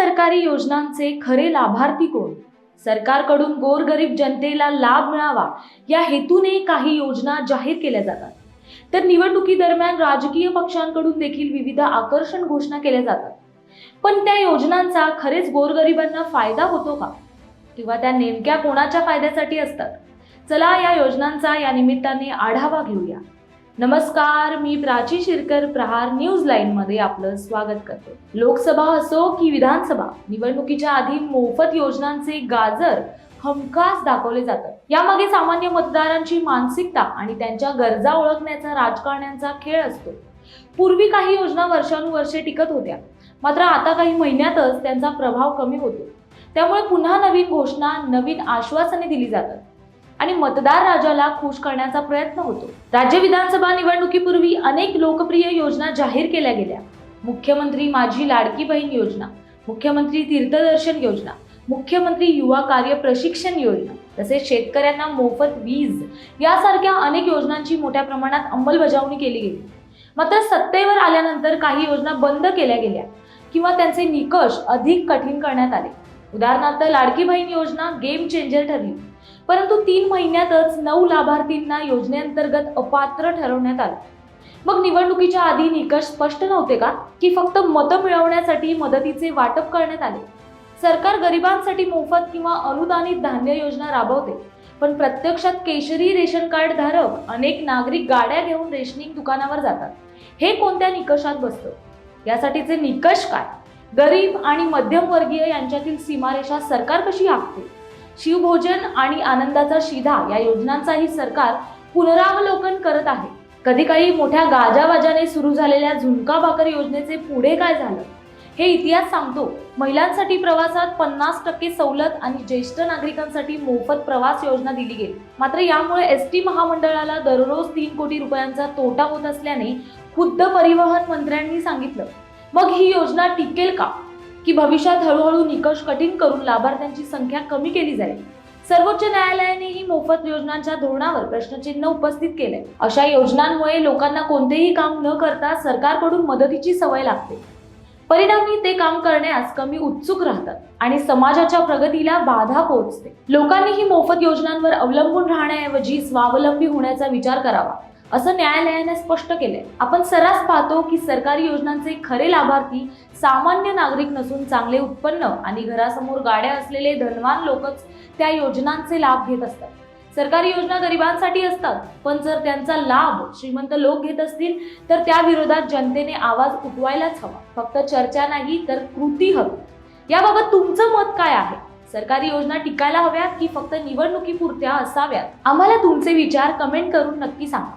सरकारी योजनांचे खरे लाभार्थी कोण? सरकारकडून गोरगरीब जनतेला लाभ मिळावा या हेतूने काही योजना जाहीर केल्या जातात. तर निवडणुकीदरम्यान राजकीय पक्षांकडून देखील विविध आकर्षण घोषणा केल्या जातात. पण त्या योजनांचा खरेच गोरगरिबांना फायदा होतो का? किंवा त्या नेमक्या कोणाच्या फायद्यासाठी असतात? चला या योजनांचा या निमित्ताने आढावा घेऊया. नमस्कार मी प्राची शिरकर प्रहार न्यूज लाईन मध्ये आपलं स्वागत करते. लोकसभा असो की विधानसभा निवडणुकीच्या आधी मोफत योजनांचे गाजर हमखास दाखवले जातात. यामागे सामान्य मतदारांची मानसिकता आणि त्यांच्या गरजा ओळखण्याचा राजकारण्यांचा खेळ असतो. पूर्वी काही योजना वर्षानुवर्षे टिकत होत्या. मात्र आता काही महिन्यातच त्यांचा प्रभाव कमी होतो. त्यामुळे पुन्हा नवीन घोषणा नवीन आश्वासने दिली जातात. आणि मतदार राजाला खुश करण्याचा प्रयत्न होतो. राज्य विधानसभा निवडणुकीपूर्वी अनेक लोकप्रिय योजना जाहीर केल्या गेल्या. मुख्यमंत्री माझी लाडकी बहीण योजना मुख्यमंत्री तीर्थदर्शन योजना मुख्यमंत्री युवा कार्य प्रशिक्षण योजना तसेच शेतकऱ्यांना मोफत वीज यासारख्या अनेक योजनांची मोठ्या प्रमाणात अंमलबजावणी केली गेली. मात्र सत्तेवर आल्यानंतर काही योजना बंद केल्या गेल्या किंवा त्यांचे निकष अधिक कठीण करण्यात आले. उदाहरणार्थ लाडकी बहीण योजना गेम चेंजर ठरली. परंतु तीन महिन्यातच नऊ लाभार्थींना योजनेअंतर्गत अपात्र ठरवण्यात आलं. मग निवडणुकीच्या आधी निकष स्पष्ट नव्हते का? की फक्त मतं मिळवण्यासाठी मदतीचे वाटप करण्यात आले? सरकार गरिबांसाठी मोफत किंवा अनुदानित धान्य योजना राबवते. पण प्रत्यक्षात केशरी रेशन कार्ड धारक अनेक नागरिक गाड्या घेऊन रेशनिंग दुकानावर जातात. हे कोणत्या निकषात बसतं? यासाठीचे निकष काय? गरीब आणि मध्यमवर्गीय यांच्यातील सीमारेषा सरकार कशी आखते? शिवभोजन आणि आनंदाचा शिधा या योजनांचाही सरकार पुनरावलोकन करत आहे. कधी काही मोठ्या गाजावाजाने सुरू झालेल्या झुणका भाकर योजनेचे पुढे काय झालं? हे इतिहास सांगतो. महिलांसाठी प्रवासात पन्नास टक्के सवलत आणि ज्येष्ठ नागरिकांसाठी मोफत प्रवास योजना दिली गेली. मात्र यामुळे एस टी महामंडळाला दररोज तीन कोटी रुपयांचा तोटा होत असल्याने खुद्द परिवहन मंत्र्यांनी सांगितलं मग ही योजना टिकेल का? की भविष्यात हळूहळू निकष कठीण करून लाभार्थ्यांची संख्या कमी केली जाईल? सर्वोच्च न्यायालयानेही मोफत योजनांच्या धोरणावर प्रश्नचिन्ह उपस्थित केले. अशा योजनांमुळे लोकांना कोणतेही काम न करता सरकारकडून मदतीची सवय लागते. परिणामी ते काम करण्यास कमी उत्सुक राहतात आणि समाजाच्या प्रगतीला बाधा पोहोचते. लोकांनी ही मोफत योजनांवर अवलंबून राहण्याऐवजी स्वावलंबी होण्याचा विचार करावा. असं न्यायालयाने स्पष्ट केलंय. आपण सर्रास पाहतो की सरकारी योजनांचे खरे लाभार्थी सामान्य नागरिक नसून चांगले उत्पन्न आणि घरासमोर गाड्या असलेले धनवान लोकच त्या योजनांचे लाभ घेत असतात. सरकारी योजना गरिबांसाठी असतात पण जर त्यांचा लाभ श्रीमंत लोक घेत असतील तर त्या विरोधात जनतेने आवाज उठवायलाच हवा. फक्त चर्चा नाही तर कृती हवी. याबाबत तुमचं मत काय आहे? सरकारी योजना टिकायला हव्यात की फक्त निवडणुकीपुरत्या असाव्यात? आम्हाला तुमचे विचार कमेंट करून नक्की सांगा.